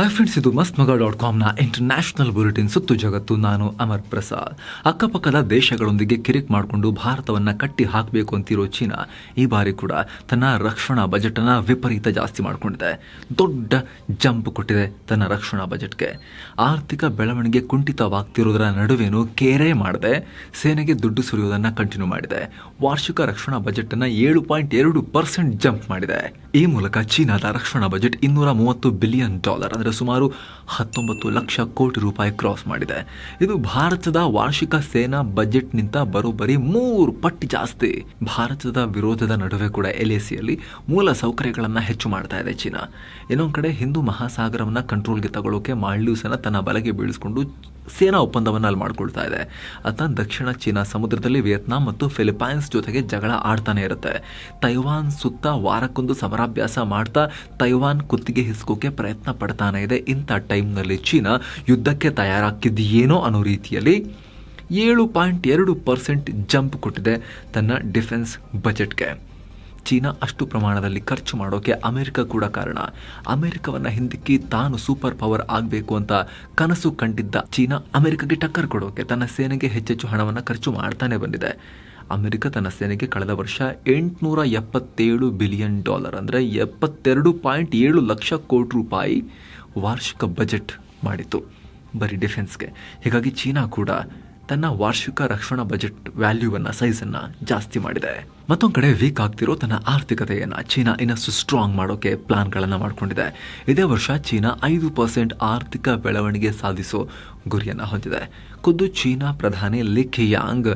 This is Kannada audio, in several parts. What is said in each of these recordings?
ಹಾಯ್ ಫ್ರೆಂಡ್ಸ್ ಇದು ಮಸ್ತ್ ಮಗ ಡಾಟ್ ಕಾಮ್ನ ಇಂಟರ್ನ್ಯಾಷನಲ್ ಬುಲೆಟಿನ್ ಸುತ್ತು ಜಗತ್ತು. ನಾನು ಅಮರ್ ಪ್ರಸಾದ್. ಅಕ್ಕಪಕ್ಕದ ದೇಶಗಳೊಂದಿಗೆ ಕಿರಿಕ್ ಮಾಡಿಕೊಂಡು ಭಾರತವನ್ನು ಕಟ್ಟಿ ಹಾಕಬೇಕು ಅಂತಿರೋ ಚೀನಾ ಈ ಬಾರಿ ಕೂಡ ತನ್ನ ರಕ್ಷಣಾ ಬಜೆಟನ್ನು ವಿಪರೀತ ಜಾಸ್ತಿ ಮಾಡಿಕೊಂಡಿದೆ. ದೊಡ್ಡ ಜಂಪ್ ಕೊಟ್ಟಿದೆ ತನ್ನ ರಕ್ಷಣಾ ಬಜೆಟ್ಗೆ. ಆರ್ಥಿಕ ಬೆಳವಣಿಗೆ ಕುಂಠಿತವಾಗ್ತಿರೋದರ ನಡುವೆನೂ ಕೇರೆ ಮಾಡದೆ. ಸೇನೆಗೆ ದುಡ್ಡು ಸುರಿಯೋದನ್ನು ಕಂಟಿನ್ಯೂ ಮಾಡಿದೆ. ವಾರ್ಷಿಕ ರಕ್ಷಣಾ ಬಜೆಟನ್ನು ಏಳು ಪಾಯಿಂಟ್ ಎರಡು ಪರ್ಸೆಂಟ್ ಜಂಪ್ ಮಾಡಿದೆ. ಈ ಮೂಲಕ ಚೀನಾದ ರಕ್ಷಣಾ ಬಜೆಟ್ ಇನ್ನೂರ ಮೂವತ್ತು ಬಿಲಿಯನ್ ಡಾಲರ್ ಅಂದರೆ ಸುಮಾರು ಹತ್ತೊಂಬತ್ತು ಲಕ್ಷ ಕೋಟಿ ರೂಪಾಯಿ ಕ್ರಾಸ್ ಮಾಡಿದೆ. ಇದು ಭಾರತದ ವಾರ್ಷಿಕ ಸೇನಾ ಬಜೆಟ್ನಿಂದ ಬರೋಬ್ಬರಿ ಮೂರು ಪಟ್ಟು ಜಾಸ್ತಿ. ಭಾರತದ ವಿರೋಧದ ನಡುವೆ ಕೂಡ ಎಲ್ಎಸಿಯಲ್ಲಿ ಮೂಲ ಸೌಕರ್ಯಗಳನ್ನು ಹೆಚ್ಚು ಮಾಡ್ತಾ ಇದೆ ಚೀನಾ. ಇನ್ನೊಂದು ಕಡೆ ಹಿಂದೂ ಮಹಾಸಾಗರವನ್ನು ಕಂಟ್ರೋಲ್ಗೆ ತಗೊಳ್ಳೋಕೆ ಮಾಲ್ಡೀವ್ಸನ್ನು ತನ್ನ ಬಲೆಗೆ ಬೀಳಿಸ್ಕೊಂಡು ಸೇನಾ ಒಪ್ಪಂದವನ್ನು ಅಲ್ಲಿ ಮಾಡ್ಕೊಳ್ತಾ ಇದೆ. ಆತ ದಕ್ಷಿಣ ಚೀನಾ ಸಮುದ್ರದಲ್ಲಿ ವಿಯೆಟ್ನಾಂ ಮತ್ತು ಫಿಲಿಪೈನ್ಸ್ ಜೊತೆಗೆ ಜಗಳ ಆಡ್ತಾನೆ ಇರುತ್ತೆ. ತೈವಾನ್ ಸುತ್ತ ವಾರಕ್ಕೊಂದು ಸಮರಾಭ್ಯಾಸ ಮಾಡ್ತಾ ತೈವಾನ್ ಕುತ್ತಿಗೆ ಹಿಸ್ಕೋಕೆ ಪ್ರಯತ್ನ ಪಡ್ತಾನೆ ಇದೆ. ಇಂಥ ಟೈಮ್ನಲ್ಲಿ ಚೀನಾ ಯುದ್ಧಕ್ಕೆ ತಯಾರಾಗಿದೆಯೇನೋ ಅನ್ನೋ ರೀತಿಯಲ್ಲಿ ಏಳು ಪಾಯಿಂಟ್ ಎರಡು ಪರ್ಸೆಂಟ್ ಜಂಪ್ ಕೊಟ್ಟಿದೆ ತನ್ನ ಡಿಫೆನ್ಸ್ ಬಜೆಟ್ಗೆ. ಚೀನಾ ಅಷ್ಟು ಪ್ರಮಾಣದಲ್ಲಿ ಖರ್ಚು ಮಾಡೋಕೆ ಅಮೆರಿಕ ಕೂಡ ಕಾರಣ. ಅಮೆರಿಕವನ್ನು ಹಿಂದಿಕ್ಕಿ ತಾನು ಸೂಪರ್ ಪವರ್ ಆಗಬೇಕು ಅಂತ ಕನಸು ಕಂಡಿದ್ದ ಚೀನಾ ಅಮೆರಿಕಗೆ ಟಕ್ಕರ್ ಕೊಡೋಕೆ ತನ್ನ ಸೇನೆಗೆ ಹೆಚ್ಚೆಚ್ಚು ಹಣವನ್ನು ಖರ್ಚು ಮಾಡ್ತಾನೆ ಬಂದಿದೆ. ಅಮೆರಿಕ ತನ್ನ ಸೇನೆಗೆ ಕಳೆದ ವರ್ಷ ಎಂಟುನೂರ ಎಪ್ಪತ್ತೇಳು ಬಿಲಿಯನ್ ಡಾಲರ್, ಅಂದರೆ ಎಪ್ಪತ್ತೆರಡು ಪಾಯಿಂಟ್ ಏಳು ಲಕ್ಷ ಕೋಟಿ ರೂಪಾಯಿ ವಾರ್ಷಿಕ ಬಜೆಟ್ ಮಾಡಿತು ಬರೀ ಡಿಫೆನ್ಸ್ಗೆ. ಹೀಗಾಗಿ ಚೀನಾ ಕೂಡ ತನ್ನ ವಾರ್ಷಿಕ ರಕ್ಷಣಾ ಬಜೆಟ್ ವ್ಯಾಲ್ಯೂವನ್ನು, ಸೈಜನ್ನು ಜಾಸ್ತಿ ಮಾಡಿದೆ. ಮತ್ತೊಂದು ಕಡೆ ವೀಕ್ ಆಗ್ತಿರೋ ತನ್ನ ಆರ್ಥಿಕತೆಯನ್ನು ಚೀನಾ ಇನ್ನಷ್ಟು ಸ್ಟ್ರಾಂಗ್ ಮಾಡೋಕೆ ಪ್ಲಾನ್ಗಳನ್ನು ಮಾಡಿಕೊಂಡಿದೆ. ಇದೇ ವರ್ಷ ಚೀನಾ ಐದು ಪರ್ಸೆಂಟ್ ಆರ್ಥಿಕ ಬೆಳವಣಿಗೆ ಸಾಧಿಸೋ ಗುರಿಯನ್ನು ಹೊಂದಿದೆ. ಖುದ್ದು ಚೀನಾ ಪ್ರಧಾನಿ ಲಿ ಯಾಂಗ್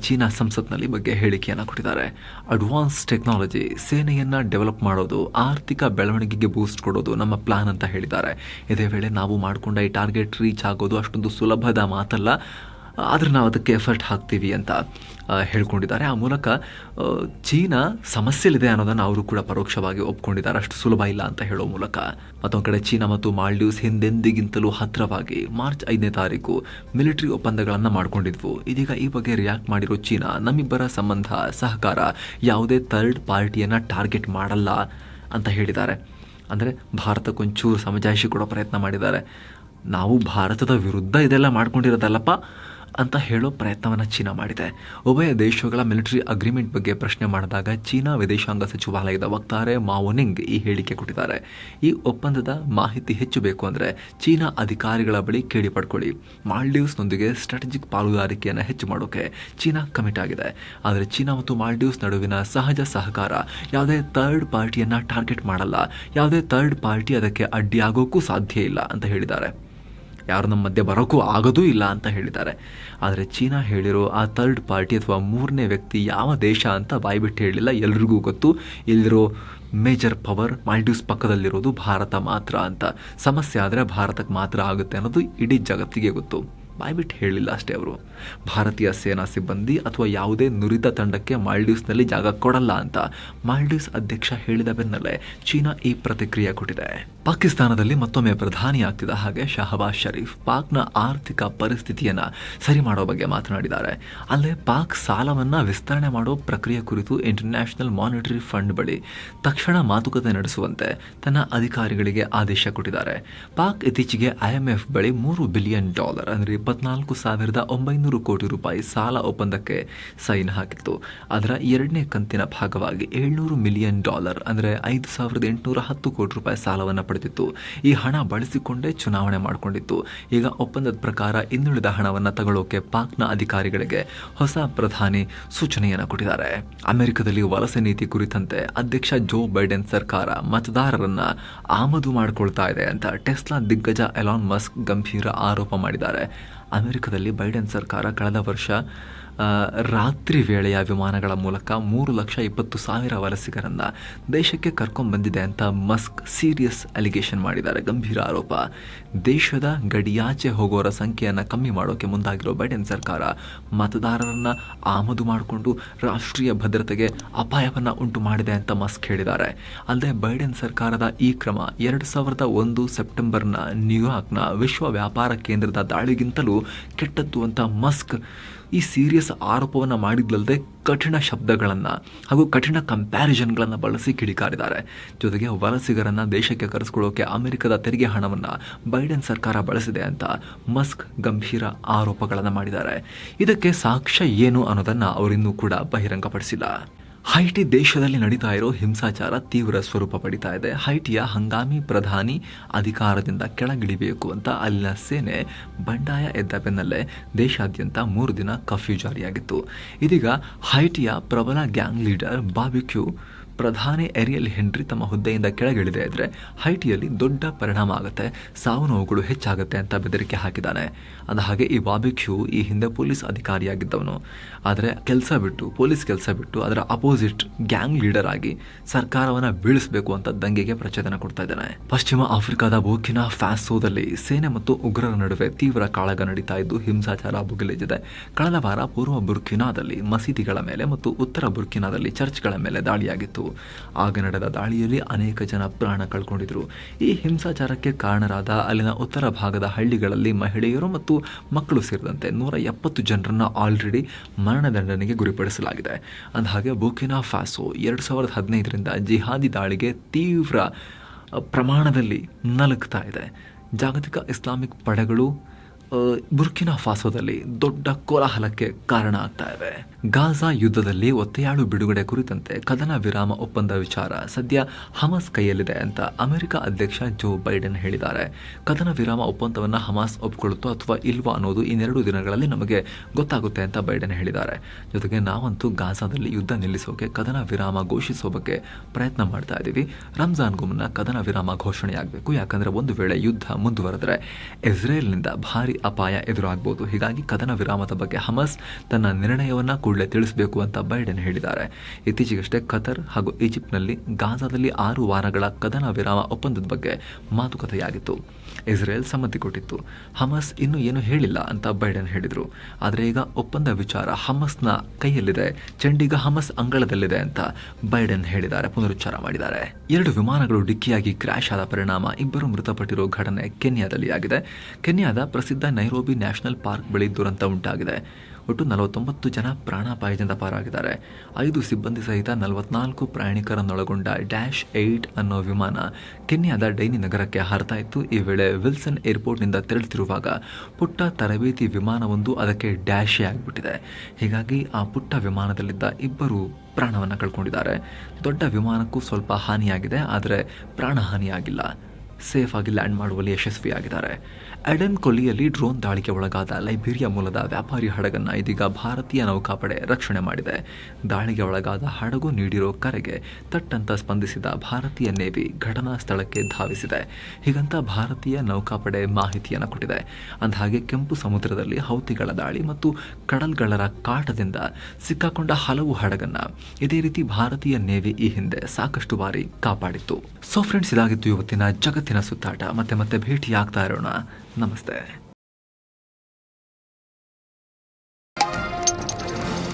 ಚೀನಾ ಸಂಸತ್ನಲ್ಲಿ ಬಗ್ಗೆ ಹೇಳಿಕೆಯನ್ನು ಕೊಟ್ಟಿದ್ದಾರೆ. ಅಡ್ವಾನ್ಸ್ ಟೆಕ್ನಾಲಜಿ ಸೇನೆಯನ್ನು ಡೆವಲಪ್ ಮಾಡೋದು, ಆರ್ಥಿಕ ಬೆಳವಣಿಗೆಗೆ ಬೂಸ್ಟ್ ಕೊಡೋದು ನಮ್ಮ ಪ್ಲಾನ್ ಅಂತ ಹೇಳಿದ್ದಾರೆ. ಇದೇ ವೇಳೆ ನಾವು ಮಾಡಿಕೊಂಡ ಈ ಟಾರ್ಗೆಟ್ ರೀಚ್ ಆಗೋದು ಅಷ್ಟೊಂದು ಸುಲಭದ ಮಾತಲ್ಲ. ಆದರೆ ನಾವು ಅದಕ್ಕೆ ಎಫರ್ಟ್ ಹಾಕ್ತೀವಿ ಅಂತ ಹೇಳ್ಕೊಂಡಿದ್ದಾರೆ. ಆ ಮೂಲಕ ಚೀನಾ ಸಮಸ್ಯೆಲಿದೆ ಅನ್ನೋದನ್ನು ಅವರು ಕೂಡ ಪರೋಕ್ಷವಾಗಿ ಒಪ್ಕೊಂಡಿದ್ದಾರೆ. ಅಷ್ಟು ಸುಲಭ ಇಲ್ಲ ಅಂತ ಹೇಳೋ ಮೂಲಕ. ಮತ್ತೊಂದು ಕಡೆ ಚೀನಾ ಮತ್ತು ಮಾಲ್ಡೀವ್ಸ್ ಹಿಂದೆಂದಿಗಿಂತಲೂ ಹತ್ತಿರವಾಗಿ ಮಾರ್ಚ್ ಐದನೇ ತಾರೀಕು ಮಿಲಿಟರಿ ಒಪ್ಪಂದಗಳನ್ನು ಮಾಡಿಕೊಂಡಿದ್ವು. ಇದೀಗ ಈ ಬಗ್ಗೆ ರಿಯಾಕ್ಟ್ ಮಾಡಿರೋ ಚೀನಾ, ನಮ್ಮಿಬ್ಬರ ಸಂಬಂಧ, ಸಹಕಾರ ಯಾವುದೇ ಥರ್ಡ್ ಪಾರ್ಟಿಯನ್ನು ಟಾರ್ಗೆಟ್ ಮಾಡಲ್ಲ ಅಂತ ಹೇಳಿದ್ದಾರೆ. ಅಂದರೆ ಭಾರತಕ್ಕೊಂಚೂರು ಸಮಜಾಯಿಷಿ ಕೊಡೋ ಪ್ರಯತ್ನ ಮಾಡಿದ್ದಾರೆ. ನಾವು ಭಾರತದ ವಿರುದ್ಧ ಇದೆಲ್ಲ ಮಾಡ್ಕೊಂಡಿರೋದಲ್ಲಪ್ಪ. ಅಂತ ಹೇಳೋ ಪ್ರಯತ್ನವನ್ನು ಚೀನಾ ಮಾಡಿದೆ. ಉಭಯ ದೇಶಗಳ ಮಿಲಿಟರಿ ಅಗ್ರಿಮೆಂಟ್ ಬಗ್ಗೆ ಪ್ರಶ್ನೆ ಮಾಡಿದಾಗ ಚೀನಾ ವಿದೇಶಾಂಗ ಸಚಿವಾಲಯದ ವಕ್ತಾರೆ ಮಾವೋನಿಂಗ್ ಈ ಹೇಳಿಕೆ ಕೊಟ್ಟಿದ್ದಾರೆ. ಈ ಒಪ್ಪಂದದ ಮಾಹಿತಿ ಹೆಚ್ಚು ಬೇಕು ಅಂದರೆ ಚೀನಾ ಅಧಿಕಾರಿಗಳ ಬಳಿ ಕೇಳಿ ಪಡ್ಕೊಳ್ಳಿ. ಮಾಲ್ಡೀವ್ಸ್ನೊಂದಿಗೆ ಸ್ಟ್ರಾಟಜಿಕ್ ಪಾಲುದಾರಿಕೆಯನ್ನು ಹೆಚ್ಚು ಮಾಡೋಕೆ ಚೀನಾ ಕಮಿಟ್ ಆಗಿದೆ. ಆದರೆ ಚೀನಾ ಮತ್ತು ಮಾಲ್ಡೀವ್ಸ್ ನಡುವಿನ ಸಹಜ ಸಹಕಾರ ಯಾವುದೇ ಥರ್ಡ್ ಪಾರ್ಟಿಯನ್ನು ಟಾರ್ಗೆಟ್ ಮಾಡಲ್ಲ. ಯಾವುದೇ ಥರ್ಡ್ ಪಾರ್ಟಿ ಅದಕ್ಕೆ ಅಡ್ಡಿಯಾಗೋಕ್ಕೂ ಸಾಧ್ಯ ಇಲ್ಲ ಅಂತ ಹೇಳಿದ್ದಾರೆ. ಯಾರು ನಮ್ಮ ಮಧ್ಯೆ ಬರೋಕ್ಕೂ ಆಗೋದೂ ಇಲ್ಲ ಅಂತ ಹೇಳಿದ್ದಾರೆ. ಆದರೆ ಚೀನಾ ಹೇಳಿರೋ ಆ ಥರ್ಡ್ ಪಾರ್ಟಿ ಅಥವಾ ಮೂರನೇ ವ್ಯಕ್ತಿ ಯಾವ ದೇಶ ಅಂತ ಬಾಯ್ಬಿಟ್ಟು ಹೇಳಿಲ್ಲ. ಎಲ್ರಿಗೂ ಗೊತ್ತು, ಇಲ್ಲಿರೋ ಮೇಜರ್ ಪವರ್ ಮಾಲ್ಡೀವ್ಸ್ ಪಕ್ಕದಲ್ಲಿರೋದು ಭಾರತ ಮಾತ್ರ ಅಂತ. ಸಮಸ್ಯೆ ಆದರೆ ಭಾರತಕ್ಕೆ ಮಾತ್ರ ಆಗುತ್ತೆ ಅನ್ನೋದು ಇಡೀ ಜಗತ್ತಿಗೆ ಗೊತ್ತು. ಬಾಯ್ಬಿಟ್ಟು ಹೇಳಿಲ್ಲ ಅಷ್ಟೇ ಅವರು. ಭಾರತೀಯ ಸೇನಾ ಸಿಬ್ಬಂದಿ ಅಥವಾ ಯಾವುದೇ ನುರಿತ ತಂಡಕ್ಕೆ ಮಾಲ್ಡೀವ್ಸ್ನಲ್ಲಿ ಜಾಗ ಕೊಡಲ್ಲ ಅಂತ ಮಾಲ್ಡೀವ್ಸ್ ಅಧ್ಯಕ್ಷ ಹೇಳಿದ ಬೆನ್ನಲ್ಲೇ ಚೀನಾ ಈ ಪ್ರತಿಕ್ರಿಯೆ ಕೊಟ್ಟಿದೆ. ಪಾಕಿಸ್ತಾನದಲ್ಲಿ ಮತ್ತೊಮ್ಮೆ ಪ್ರಧಾನಿ ಆಗ್ತಿದ್ದ ಹಾಗೆ ಶಹಬಾಜ್ ಶರೀಫ್ ಪಾಕ್ನ ಆರ್ಥಿಕ ಪರಿಸ್ಥಿತಿಯನ್ನು ಸರಿ ಮಾಡೋ ಬಗ್ಗೆ ಮಾತನಾಡಿದ್ದಾರೆ. ಅಲ್ಲೇ ಪಾಕ್ ಸಾಲವನ್ನು ವಿಸ್ತರಣೆ ಮಾಡೋ ಪ್ರಕ್ರಿಯೆ ಕುರಿತು ಇಂಟರ್ನ್ಯಾಷನಲ್ ಮಾನಿಟರಿ ಫಂಡ್ ಬಳಿ ತಕ್ಷಣ ಮಾತುಕತೆ ನಡೆಸುವಂತೆ ತನ್ನ ಅಧಿಕಾರಿಗಳಿಗೆ ಆದೇಶ ಕೊಟ್ಟಿದ್ದಾರೆ. ಪಾಕ್ ಇತ್ತೀಚೆಗೆ ಐಎಂಎಫ್ ಬಳಿ ಮೂರು ಬಿಲಿಯನ್ ಡಾಲರ್, ಅಂದರೆ ಇಪ್ಪತ್ನಾಲ್ಕು ಸಾವಿರದ ಒಂಬೈನೂರು ಕೋಟಿ ರೂಪಾಯಿ ಸಾಲ ಒಪ್ಪಂದಕ್ಕೆ ಸೈನ್ ಹಾಕಿತ್ತು. ಅದರ ಎರಡನೇ ಕಂತಿನ ಭಾಗವಾಗಿ ಏಳ್ನೂರು ಮಿಲಿಯನ್ ಡಾಲರ್, ಅಂದರೆ ಐದು ಸಾವಿರದ ಎಂಟುನೂರ ಹತ್ತು ಕೋಟಿ ರೂಪಾಯಿ ಸಾಲವನ್ನು ಪಡೆದಿತ್ತು. ಈ ಹಣ ಬಳಸಿಕೊಂಡೇ ಚುನಾವಣೆ ಮಾಡಿಕೊಂಡಿತ್ತು. ಈಗ ಒಪ್ಪಂದದ ಪ್ರಕಾರ ಇನ್ನುಳಿದ ಹಣವನ್ನು ತಗೊಳ್ಳೋಕೆ ಪಾಕ್ನ ಅಧಿಕಾರಿಗಳಿಗೆ ಹೊಸ ಪ್ರಧಾನಿ ಸೂಚನೆಯನ್ನು ಕೊಟ್ಟಿದ್ದಾರೆ. ಅಮೆರಿಕದಲ್ಲಿ ವಲಸೆ ನೀತಿ ಕುರಿತಂತೆ ಅಧ್ಯಕ್ಷ ಜೋ ಬೈಡೆನ್ ಸರ್ಕಾರ ಮತದಾರರನ್ನ ಆಮದು ಮಾಡಿಕೊಳ್ತಾ ಇದೆ ಅಂತ ಟೆಸ್ಲಾ ದಿಗ್ಗಜ ಎಲಾನ್ ಮಸ್ಕ್ ಗಂಭೀರ ಆರೋಪ ಮಾಡಿದ್ದಾರೆ. ಅಮೆರಿಕದಲ್ಲಿ ಬೈಡೆನ್ ಸರ್ಕಾರ ಕಳೆದ ವರ್ಷ ರಾತ್ರಿ ವೇಳೆಯ ವಿಮಾನಗಳ ಮೂಲಕ ಮೂರು ಲಕ್ಷ ಇಪ್ಪತ್ತು ಸಾವಿರ ವಲಸಿಗರನ್ನು ದೇಶಕ್ಕೆ ಕರ್ಕೊಂಡ್ಬಂದಿದೆ ಅಂತ ಮಸ್ಕ್ ಸೀರಿಯಸ್ ಅಲಿಗೇಷನ್ ಮಾಡಿದ್ದಾರೆ. ಗಂಭೀರ ಆರೋಪ. ದೇಶದ ಗಡಿಯಾಚೆ ಹೋಗೋರ ಸಂಖ್ಯೆಯನ್ನು ಕಮ್ಮಿ ಮಾಡೋಕೆ ಮುಂದಾಗಿರೋ ಬೈಡೆನ್ ಸರ್ಕಾರ ಮತದಾರರನ್ನ ಆಮದು ಮಾಡಿಕೊಂಡು ರಾಷ್ಟ್ರೀಯ ಭದ್ರತೆಗೆ ಅಪಾಯವನ್ನು ಉಂಟು ಮಾಡಿದೆ ಅಂತ ಮಸ್ಕ್ ಹೇಳಿದ್ದಾರೆ. ಅಲ್ಲದೆ ಬೈಡೆನ್ ಸರ್ಕಾರದ ಈ ಕ್ರಮ ಎರಡು ಸಾವಿರದ ಒಂದು ಸೆಪ್ಟೆಂಬರ್ನ ನ್ಯೂಯಾರ್ಕ್ನ ವಿಶ್ವ ವ್ಯಾಪಾರ ಕೇಂದ್ರದ ದಾಳಿಗಿಂತಲೂ ಕೆಟ್ಟದ್ದು ಅಂತ ಮಸ್ಕ್ ಈ ಸೀರಿಯಸ್ ಆರೋಪವನ್ನು ಮಾಡಿದ್ಲಲ್ಲದೆ ಕಠಿಣ ಶಬ್ದಗಳನ್ನು ಹಾಗೂ ಕಠಿಣ ಕಂಪ್ಯಾರಿಸನ್ಗಳನ್ನು ಬಳಸಿ ಕಿಡಿಕಾರಿದ್ದಾರೆ. ಜೊತೆಗೆ ವಲಸಿಗರನ್ನು ದೇಶಕ್ಕೆ ಕರೆಸ್ಕೊಳ್ಳೋಕೆ ಅಮೆರಿಕದ ತೆರಿಗೆ ಹಣವನ್ನು ಬೈಡನ್ ಸರ್ಕಾರ ಬಳಸಿದೆ ಅಂತ ಮಸ್ಕ್ ಗಂಭೀರ ಆರೋಪಗಳನ್ನು ಮಾಡಿದ್ದಾರೆ. ಇದಕ್ಕೆ ಸಾಕ್ಷ್ಯ ಏನು ಅನ್ನೋದನ್ನು ಅವರಿನ್ನೂ ಕೂಡ ಬಹಿರಂಗಪಡಿಸಿಲ್ಲ. ಹೈಟಿ ದೇಶದಲ್ಲಿ ನಡೀತಾ ಇರೋ ಹಿಂಸಾಚಾರ ತೀವ್ರ ಸ್ವರೂಪ ಪಡಿತಾ ಇದೆ. ಹೈಟಿಯ ಹಂಗಾಮಿ ಪ್ರಧಾನಿ ಅಧಿಕಾರದಿಂದ ಕೆಳಗಿಳಿಬೇಕು ಅಂತ ಅಲ್ಲಿನ ಸೇನೆ ಬಂಡಾಯ ಎದ್ದ ಬೆನ್ನಲ್ಲೇ ದೇಶಾದ್ಯಂತ ಮೂರು ದಿನ ಕರ್ಫ್ಯೂ ಜಾರಿಯಾಗಿತ್ತು. ಇದೀಗ ಹೈಟಿಯ ಪ್ರಬಲ ಗ್ಯಾಂಗ್ ಲೀಡರ್ ಬಾಬಿಕ್ಯೂ ಪ್ರಧಾನಿ ಏರಿಯಲ್ ಹೆನ್ರಿ ತಮ್ಮ ಹುದ್ದೆಯಿಂದ ಕೆಳಗಿಳಿದೆ ಇದ್ರೆ ಹೈಟಿಯಲ್ಲಿ ದೊಡ್ಡ ಪರಿಣಾಮ ಆಗುತ್ತೆ, ಸಾವು ನೋವುಗಳು ಹೆಚ್ಚಾಗುತ್ತೆ ಅಂತ ಬೆದರಿಕೆ ಹಾಕಿದ್ದಾನೆ. ಅದ ಹಾಗೆ ಈ ಬಾಬಿಕ್ಯೂ ಈ ಹಿಂದೆ ಪೊಲೀಸ್ ಅಧಿಕಾರಿಯಾಗಿದ್ದವನು. ಆದರೆ ಕೆಲಸ ಬಿಟ್ಟು, ಪೊಲೀಸ್ ಕೆಲಸ ಬಿಟ್ಟು ಅದರ ಅಪೋಸಿಟ್ ಗ್ಯಾಂಗ್ ಲೀಡರ್ ಆಗಿ ಸರ್ಕಾರವನ್ನ ಬೀಳಿಸಬೇಕು ಅಂತ ದಂಗೆಗೆ ಪ್ರಚೋದನೆ ಕೊಡ್ತಾ ಇದ್ದಾನೆ. ಪಶ್ಚಿಮ ಆಫ್ರಿಕಾದ ಬೋಕಿನ ಫ್ಯಾಸೋದಲ್ಲಿ ಸೇನೆ ಮತ್ತು ಉಗ್ರರ ನಡುವೆ ತೀವ್ರ ಕಾಳಗ ನಡೀತಾ ಇದ್ದು ಹಿಂಸಾಚಾರ ಭುಗಿಲೆಜಿದೆ ಕಳೆದ ವಾರ ಪೂರ್ವ ಬುರ್ಕಿನಾದಲ್ಲಿ ಮಸೀದಿಗಳ ಮೇಲೆ ಮತ್ತು ಉತ್ತರ ಬುರ್ಕಿನಾದಲ್ಲಿ ಚರ್ಚ್ಗಳ ಮೇಲೆ ದಾಳಿಯಾಗಿತ್ತು. ಆಗ ನಡೆದ ದಾಳಿಯಲ್ಲಿ ಅನೇಕ ಜನ ಪ್ರಾಣ ಕಳ್ಕೊಂಡಿದ್ರು. ಈ ಹಿಂಸಾಚಾರಕ್ಕೆ ಕಾರಣರಾದ ಅಲ್ಲಿನ ಉತ್ತರ ಭಾಗದ ಹಳ್ಳಿಗಳಲ್ಲಿ ಮಹಿಳೆಯರು ಮತ್ತು ಮಕ್ಕಳು ಸೇರಿದಂತೆ ನೂರ ಎಪ್ಪತ್ತು ಜನರನ್ನು ಆಲ್ರೆಡಿ ಮರಣದಂಡನೆಗೆ ಗುರಿಪಡಿಸಲಾಗಿದೆ. ಅಂದಹಾಗೆ ಬುಕಿನಾ ಫಾಸೋ ಎರಡು ಸಾವಿರದ ಹದಿನೈದರಿಂದ ಜಿಹಾದಿ ದಾಳಿಗೆ ತೀವ್ರ ಪ್ರಮಾಣದಲ್ಲಿ ನಲುಗ್ತಾ ಇದೆ. ಜಾಗತಿಕ ಇಸ್ಲಾಮಿಕ್ ಪಡೆಗಳು ಬುರ್ಕಿನಾ ಫಾಸೋದಲ್ಲಿ ದೊಡ್ಡ ಕೋಲಾಹಲಕ್ಕೆ ಕಾರಣ ಆಗ್ತಾ ಇವೆ. ಗಾಜಾ ಯುದ್ಧದಲ್ಲಿ ಒತ್ತೆಯಾಳು ಬಿಡುಗಡೆ ಕುರಿತಂತೆ ಕದನ ವಿರಾಮ ಒಪ್ಪಂದ ವಿಚಾರ ಸದ್ಯ ಹಮಾಸ್ ಕೈಯಲ್ಲಿದೆ ಅಂತ ಅಮೆರಿಕ ಅಧ್ಯಕ್ಷ ಜೋ ಬೈಡೆನ್ ಹೇಳಿದ್ದಾರೆ. ಕದನ ವಿರಾಮ ಒಪ್ಪಂದವನ್ನು ಹಮಾಸ್ ಒಪ್ಪಿಕೊಳ್ಳುತ್ತೋ ಅಥವಾ ಇಲ್ವಾ ಅನ್ನೋದು ಇನ್ನೆರಡು ದಿನಗಳಲ್ಲಿ ನಮಗೆ ಗೊತ್ತಾಗುತ್ತೆ ಅಂತ ಬೈಡೆನ್ ಹೇಳಿದ್ದಾರೆ. ಜೊತೆಗೆ ನಾವಂತೂ ಗಾಜಾದಲ್ಲಿ ಯುದ್ಧ ನಿಲ್ಲಿಸೋಕೆ ಕದನ ವಿರಾಮ ಘೋಷಿಸೋ ಬಗ್ಗೆ ಪ್ರಯತ್ನ ಮಾಡ್ತಾ ಇದ್ದೀವಿ. ರಂಜಾನ್ಗೂ ಮುನ್ನ ಕದನ ವಿರಾಮ ಘೋಷಣೆಯಾಗಬೇಕು. ಯಾಕಂದ್ರೆ ಒಂದು ವೇಳೆ ಯುದ್ಧ ಮುಂದುವರೆದರೆ ಇಸ್ರೇಲ್ನಿಂದ ಭಾರಿ ಅಪಾಯ ಎದುರಾಗಬಹುದು ಹೀಗಾಗಿ ಕದನ ವಿರಾಮದ ಬಗ್ಗೆ ಹಮಸ್ ತನ್ನ ನಿರ್ಣಯವನ್ನ ಕೂಡಲೇ ತಿಳಿಸಬೇಕು ಅಂತ ಬೈಡನ್ ಹೇಳಿದ್ದಾರೆ. ಇತ್ತೀಚೆಗಷ್ಟೇ ಖತರ್ ಹಾಗೂ ಈಜಿಪ್ಟ್ನಲ್ಲಿ ಗಾಜಾದಲ್ಲಿ ಆರು ವಾರಗಳ ಕದನ ವಿರಾಮ ಒಪ್ಪಂದದ ಬಗ್ಗೆ ಮಾತುಕತೆಯಾಗಿತ್ತು. ಇಸ್ರೇಲ್ ಸಮ್ಮತಿ ಕೊಟ್ಟಿತ್ತು. ಹಮಸ್ ಇನ್ನೂ ಏನು ಹೇಳಿಲ್ಲ ಅಂತ ಬೈಡನ್ ಹೇಳಿದರು. ಆದರೆ ಈಗ ಒಪ್ಪಂದ ವಿಚಾರ ಹಮಸ್ನ ಕೈಯಲ್ಲಿದೆ. ಚಂಡಿಗ ಹಮಸ್ ಅಂಗಳದಲ್ಲಿದೆ ಅಂತ ಬೈಡನ್ ಹೇಳಿದ್ದಾರೆ, ಪುನರುಚ್ಚಾರ ಮಾಡಿದ್ದಾರೆ. ಎರಡು ವಿಮಾನಗಳು ಡಿಕ್ಕಿಯಾಗಿ ಕ್ರ್ಯಾಶ್ ಆದ ಪರಿಣಾಮ ಇಬ್ಬರು ಮೃತಪಟ್ಟಿರೋ ಘಟನೆ ಕೆನ್ಯಾದಲ್ಲಿ ಆಗಿದೆ ಕೆನ್ಯಾದ ಪ್ರಸಿದ್ಧ ನೈರೋಬಿ ನ್ಯಾಷನಲ್ ಪಾರ್ಕ್ ಬಳಿ ದುರಂತ ಉಂಟಾಗಿದೆ. ಒಟ್ಟು ನಲವತ್ತೊಂಬತ್ತು ಜನ ಪ್ರಾಣಾಪಾಯದಿಂದ ಪಾರಾಗಿದ್ದಾರೆ. ಐದು ಸಿಬ್ಬಂದಿ ಸಹಿತ ನಲವತ್ನಾಲ್ಕು ಪ್ರಯಾಣಿಕರನ್ನೊಳಗೊಂಡ ಡ್ಯಾಶ್ ಏಯ್ಟ್ ಅನ್ನೋ ವಿಮಾನ ಕೆನ್ಯಾದ ಡೈನಿ ನಗರಕ್ಕೆ ಹಾರತಾ ಇತ್ತು. ಈ ವೇಳೆ ವಿಲ್ಸನ್ ಏರ್ಪೋರ್ಟ್ನಿಂದ ತೆರಳುತ್ತಿರುವಾಗ ಪುಟ್ಟ ತರಬೇತಿ ವಿಮಾನವೊಂದು ಅದಕ್ಕೆ ಡ್ಯಾಶೇ ಆಗಿಬಿಟ್ಟಿದೆ. ಹೀಗಾಗಿ ಆ ಪುಟ್ಟ ವಿಮಾನದಲ್ಲಿದ್ದ ಇಬ್ಬರು ಪ್ರಾಣವನ್ನು ಕಳ್ಕೊಂಡಿದ್ದಾರೆ. ದೊಡ್ಡ ವಿಮಾನಕ್ಕೂ ಸ್ವಲ್ಪ ಹಾನಿಯಾಗಿದೆ, ಆದರೆ ಪ್ರಾಣಹಾನಿಯಾಗಿಲ್ಲ. ಸೇಫ್ ಆಗಿ ಲ್ಯಾಂಡ್ ಮಾಡುವಲ್ಲಿ ಯಶಸ್ವಿಯಾಗಿದ್ದಾರೆ. ಎಡನ್ ಕೊಲ್ಲಿಯಲ್ಲಿ ಡ್ರೋನ್ ದಾಳಿಗೆ ಒಳಗಾದ ಲೈಬೀರಿಯಾ ಮೂಲದ ವ್ಯಾಪಾರಿ ಹಡಗನ್ನ ಇದೀಗ ಭಾರತೀಯ ನೌಕಾಪಡೆ ರಕ್ಷಣೆ ಮಾಡಿದೆ. ದಾಳಿಗೆ ಒಳಗಾದ ಹಡಗು ನೀಡಿರೋ ಕರೆಗೆ ತಟ್ಟಂತ ಸ್ಪಂದಿಸಿದ ಭಾರತೀಯ ನೇವಿ ಘಟನಾ ಸ್ಥಳಕ್ಕೆ ಧಾವಿಸಿದೆ. ಹೀಗಂತ ಭಾರತೀಯ ನೌಕಾಪಡೆ ಮಾಹಿತಿಯನ್ನು ಕೊಟ್ಟಿದೆ. ಅಂದಹಾಗೆ ಕೆಂಪು ಸಮುದ್ರದಲ್ಲಿ ಹೌತಿಗಳ ದಾಳಿ ಮತ್ತು ಕಡಲ್ಗಳರ ಕಾಟದಿಂದ ಸಿಕ್ಕಾಕೊಂಡ ಹಲವು ಹಡಗನ್ನ ಇದೇ ರೀತಿ ಭಾರತೀಯ ನೇವಿ ಈ ಹಿಂದೆ ಸಾಕಷ್ಟು ಬಾರಿ ಕಾಪಾಡಿತ್ತು. ಸೊ ಫ್ರೆಂಡ್ಸ್ ಇದಾಗಿತ್ತು ಇವತ್ತಿನ ಜಗತ್ತಿನ ಸುತ್ತಾಟ. ಮತ್ತೆ ಮತ್ತೆ ಭೇಟಿಯಾಗ್ತಾ ಇರೋಣ. ナマステ